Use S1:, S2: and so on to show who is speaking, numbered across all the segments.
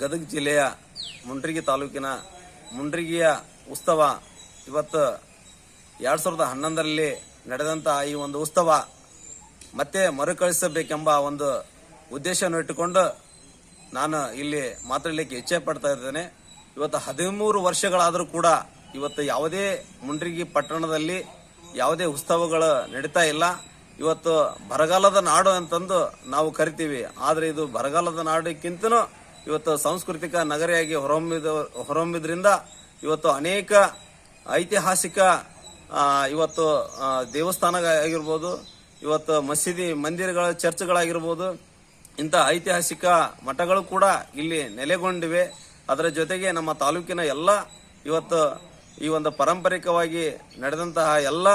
S1: ಗದಗ ಜಿಲ್ಲೆಯ ಮುಂಡ್ರಿಗಿ ತಾಲೂಕಿನ ಮುಂಡ್ರಿಗಿಯ ಉತ್ಸವ ಇವತ್ತು ಎರಡು ಸಾವಿರದ ಹನ್ನೊಂದರಲ್ಲಿ ನಡೆದಂತಹ ಈ ಒಂದು ಉತ್ಸವ ಮತ್ತೆ ಮರುಕಳಿಸಬೇಕೆಂಬ ಒಂದು ಉದ್ದೇಶವನ್ನು ಇಟ್ಟುಕೊಂಡು ನಾನು ಇಲ್ಲಿ ಮಾತಾಡಲಿಕ್ಕೆ ಇಚ್ಛೆ ಪಡ್ತಾ ಇದ್ದೇನೆ. ಇವತ್ತು ಹದಿಮೂರು ವರ್ಷಗಳಾದರೂ ಕೂಡ ಇವತ್ತು ಯಾವುದೇ ಮುಂಡ್ರಿಗಿ ಪಟ್ಟಣದಲ್ಲಿ ಯಾವುದೇ ಉತ್ಸವಗಳು ನಡೀತಾ ಇಲ್ಲ. ಇವತ್ತು ಬರಗಾಲದ ನಾಡು ಅಂತಂದು ನಾವು ಕರಿತೀವಿ. ಆದರೆ ಇದು ಬರಗಾಲದ ನಾಡಕ್ಕಿಂತನೂ ಇವತ್ತು ಸಾಂಸ್ಕೃತಿಕ ನಗರಿಯಾಗಿ ಹೊರಹೊಮ್ಮಿದ ಹೊರಹೊಮ್ಮಿದ್ರಿಂದ ಇವತ್ತು ಅನೇಕ ಐತಿಹಾಸಿಕ ಇವತ್ತು ದೇವಸ್ಥಾನ ಆಗಿರ್ಬೋದು ಇವತ್ತು ಮಸೀದಿ ಮಂದಿರಗಳ ಚರ್ಚ್ಗಳಾಗಿರ್ಬೋದು, ಇಂಥ ಐತಿಹಾಸಿಕ ಮಠಗಳು ಕೂಡ ಇಲ್ಲಿ ನೆಲೆಗೊಂಡಿವೆ. ಅದರ ಜೊತೆಗೆ ನಮ್ಮ ತಾಲೂಕಿನ ಎಲ್ಲ ಇವತ್ತು ಈ ಒಂದು ಪಾರಂಪರಿಕವಾಗಿ ನಡೆದಂತಹ ಎಲ್ಲ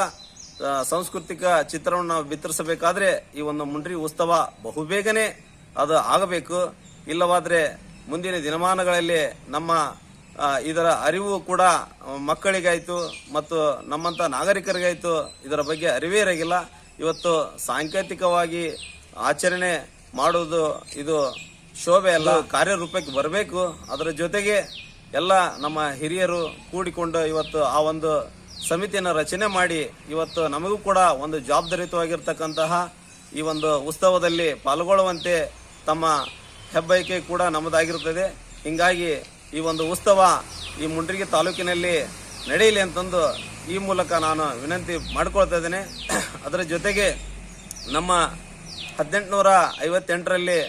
S1: ಸಾಂಸ್ಕೃತಿಕ ಚಿತ್ರವನ್ನು ಬಿತ್ತರಿಸಬೇಕಾದ್ರೆ ಈ ಒಂದು ಮುಂಡ್ರಿ ಉತ್ಸವ ಬಹುಬೇಗನೆ ಅದು ಆಗಬೇಕು. ಇಲ್ಲವಾದ್ರೆ ಮುಂದಿನ ದಿನಮಾನಗಳಲ್ಲಿ ನಮ್ಮ ಇದರ ಅರಿವು ಕೂಡ ಮಕ್ಕಳಿಗಾಯಿತು ಮತ್ತು ನಮ್ಮಂಥ ನಾಗರಿಕರಿಗಾಯಿತು ಇದರ ಬಗ್ಗೆ ಅರಿವೇ ಇರಗಿಲ್ಲ. ಇವತ್ತು ಸಾಂಕೇತಿಕವಾಗಿ ಆಚರಣೆ ಮಾಡುವುದು ಇದು ಶೋಭೆ ಅಲ್ಲ ಕಾರ್ಯರೂಪಕ್ಕೆ ಬರಬೇಕು. ಅದರ ಜೊತೆಗೆ ಎಲ್ಲ ನಮ್ಮ ಹಿರಿಯರು ಕೂಡಿಕೊಂಡು ಇವತ್ತು ಆ ಒಂದು ಸಮಿತಿಯನ್ನು ರಚನೆ ಮಾಡಿ ಇವತ್ತು ನಮಗೂ ಕೂಡ ಒಂದು ಜವಾಬ್ದಾರಿಯುತವಾಗಿರ್ತಕ್ಕಂತಹ ಈ ಒಂದು ಉತ್ಸವದಲ್ಲಿ ಪಾಲ್ಗೊಳ್ಳುವಂತೆ ತಮ್ಮ ಹೆಬ್ಬಯಕೆ ಕೂಡ ನಮ್ಮದಾಗಿರುತ್ತದೆ. ಹಿಂಗಾಗಿ ಈ ಒಂದು ಉತ್ಸವ ಈ ಮುಂಡ್ರಿಗಿ ತಾಲೂಕಿನಲ್ಲಿ ನಡೆಯಲಿ ಅಂತಂದು ಈ ಮೂಲಕ ನಾನು ವಿನಂತಿ ಮಾಡ್ಕೊಳ್ತಾ ಇದ್ದೇನೆ. ಅದರ ಜೊತೆಗೆ ನಮ್ಮ ಹದಿನೆಂಟುನೂರ ಐವತ್ತೆಂಟರಲ್ಲಿ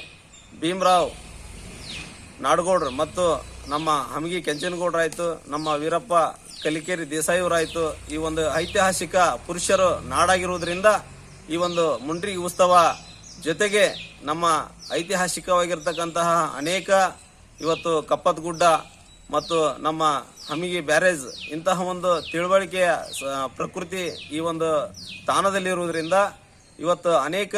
S1: ಭೀಮರಾವ್ ನಾಡಗೌಡ್ರು ಮತ್ತು ನಮ್ಮ ಹಮಗಿ ಕೆಂಚನಗೌಡ್ರಾಯಿತು ನಮ್ಮ ವೀರಪ್ಪ ಕಲಿಕೇರಿ ದೇಸಾಯಿಯವರಾಯಿತು ಈ ಒಂದು ಐತಿಹಾಸಿಕ ಪುರುಷರು ನಾಡಾಗಿರುವುದರಿಂದ ಈ ಒಂದು ಮುಂಡ್ರಿ ಉತ್ಸವ ಜೊತೆಗೆ ನಮ್ಮ ಐತಿಹಾಸಿಕವಾಗಿರ್ತಕ್ಕಂತಹ ಅನೇಕ ಇವತ್ತು ಕಪ್ಪತ್ಗುಡ್ಡ ಮತ್ತು ನಮ್ಮ ಹಮಿಗಿ ಬ್ಯಾರೇಜ್ ಇಂತಹ ಒಂದು ತಿಳುವಳಿಕೆಯ ಪ್ರಕೃತಿ ಈ ಒಂದು ತಾಣದಲ್ಲಿರುವುದರಿಂದ ಇವತ್ತು ಅನೇಕ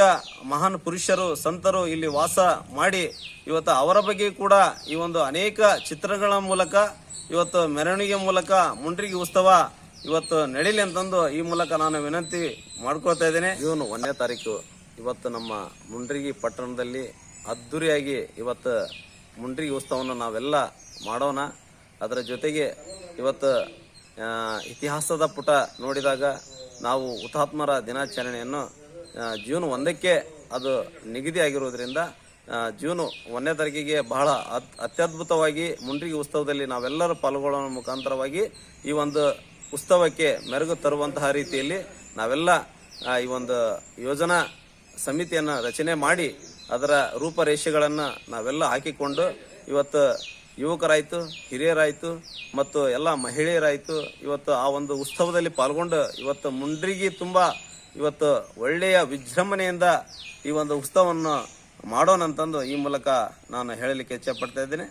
S1: ಮಹಾನ್ ಪುರುಷರು, ಸಂತರು ಇಲ್ಲಿ ವಾಸ ಮಾಡಿ ಇವತ್ತು ಅವರ ಬಗ್ಗೆ ಕೂಡ ಈ ಒಂದು ಅನೇಕ ಚಿತ್ರಗಳ ಮೂಲಕ ಇವತ್ತು ಮೆರವಣಿಗೆ ಮೂಲಕ ಮುಂಡ್ರಿಗಿ ಉತ್ಸವ ಇವತ್ತು ನಡೀಲಿ ಅಂತಂದು ಈ ಮೂಲಕ ನಾನು ವಿನಂತಿ ಮಾಡ್ಕೋತಾ ಇದ್ದೇನೆ. ಇವನು ಒಂದನೇ ತಾರೀಕು. ಇವತ್ತು ನಮ್ಮ ಮುಂಡ್ರಿಗಿ ಪಟ್ಟಣದಲ್ಲಿ ಅದ್ದೂರಿಯಾಗಿ ಇವತ್ತು ಮುಂಡ್ರಿಗಿ ಉತ್ಸವವನ್ನು ನಾವೆಲ್ಲ ಮಾಡೋಣ. ಅದರ ಜೊತೆಗೆ ಇವತ್ತು ಇತಿಹಾಸದ ಪುಟ ನೋಡಿದಾಗ ನಾವು ಹುತಾತ್ಮರ ದಿನಾಚರಣೆಯನ್ನು ಜೂನ್ ಒಂದಕ್ಕೆ ಅದು ನಿಗದಿಯಾಗಿರುವುದರಿಂದ ಜೂನ್ ಒಂದನೇ ತಾರೀಕಿಗೆ ಬಹಳ ಅತ್- ಅತ್ಯದ್ಭುತವಾಗಿ ಮುಂಡ್ರಿಗಿ ಉತ್ಸವದಲ್ಲಿ ನಾವೆಲ್ಲರೂ ಪಾಲ್ಗೊಳ್ಳೋ ಮುಖಾಂತರವಾಗಿ ಈ ಒಂದು ಉತ್ಸವಕ್ಕೆ ಮೆರುಗು ತರುವಂತಹ ರೀತಿಯಲ್ಲಿ ನಾವೆಲ್ಲ ಈ ಒಂದು ಯೋಜನಾ ಸಮಿತಿಯನ್ನು ರಚನೆ ಮಾಡಿ ಅದರ ರೂಪರೇಷೆಗಳನ್ನು ನಾವೆಲ್ಲ ಹಾಕಿಕೊಂಡು ಇವತ್ತು ಯುವಕರಾಯಿತು, ಹಿರಿಯರಾಯಿತು ಮತ್ತು ಎಲ್ಲ ಮಹಿಳೆಯರಾಯಿತು ಇವತ್ತು ಆ ಒಂದು ಉತ್ಸವದಲ್ಲಿ ಪಾಲ್ಗೊಂಡು ಇವತ್ತು ಮುಂಡ್ರಿಗಿ ತುಂಬ ಇವತ್ತು ಒಳ್ಳೆಯ ವಿಜೃಂಭಣೆಯಿಂದ ಈ ಒಂದು ಉತ್ಸವವನ್ನು ಮಾಡೋಣ ಅಂತಂದು ಈ ಮೂಲಕ ನಾನು ಹೇಳಲಿಕ್ಕೆ ಇಚ್ಛೆ ಪಡ್ತಾ ಇದ್ದೇನೆ.